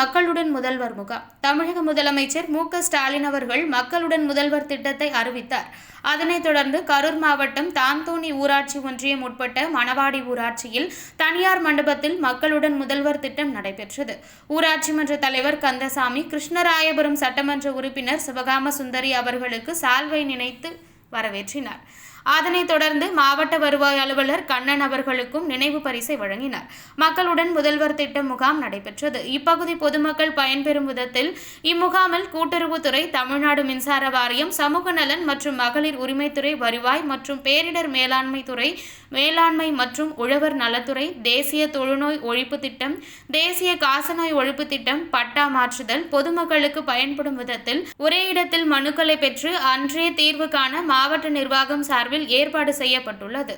மக்களுடன் முதல்வர் முகாம். தமிழக முதலமைச்சர் மு. ஸ்டாலின் அவர்கள் மக்களுடன் முதல்வர் திட்டத்தை அறிவித்தார். அதனைத் தொடர்ந்து கரூர் மாவட்டம் தாந்தோணி ஊராட்சி ஒன்றியம் உட்பட்ட மணவாடி ஊராட்சியில் தனியார் மண்டபத்தில் மக்களுடன் முதல்வர் திட்டம் நடைபெற்றது. ஊராட்சி மன்ற தலைவர் கந்தசாமி கிருஷ்ணராயபுரம் சட்டமன்ற உறுப்பினர் சிவகாம சுந்தரி அவர்களுக்கு சால்வை நினைத்து வரவேற்றினார். அதனைத் தொடர்ந்து மாவட்ட வருவாய் அலுவலர் கண்ணன் அவர்களுக்கும் நினைவு பரிசை வழங்கினார். மக்களுடன் முதல்வர் திட்ட முகாம் நடைபெற்றது. இப்பகுதி பொதுமக்கள் பயன்பெறும் விதத்தில் இம்முகாமில் கூட்டுறவுத்துறை தமிழ்நாடு மின்சார வாரியம் சமூக நலன் மற்றும் மகளிர் உரிமைத்துறை வருவாய் மற்றும் பேரிடர் மேலாண்மை துறை மேலாண்மை மற்றும் உழவர் நலத்துறை தேசிய தொழுநோய் ஒழிப்பு திட்டம் தேசிய காசநோய் ஒழிப்பு திட்டம் பட்டா மாற்றுதல் பொதுமக்களுக்கு பயன்படும் விதத்தில் ஒரே இடத்தில் மனுக்களை பெற்று அன்றே தீர்வு காண மாவட்ட நிர்வாகம் சார்பில் ஏற்பாடு செய்யப்பட்டுள்ளது.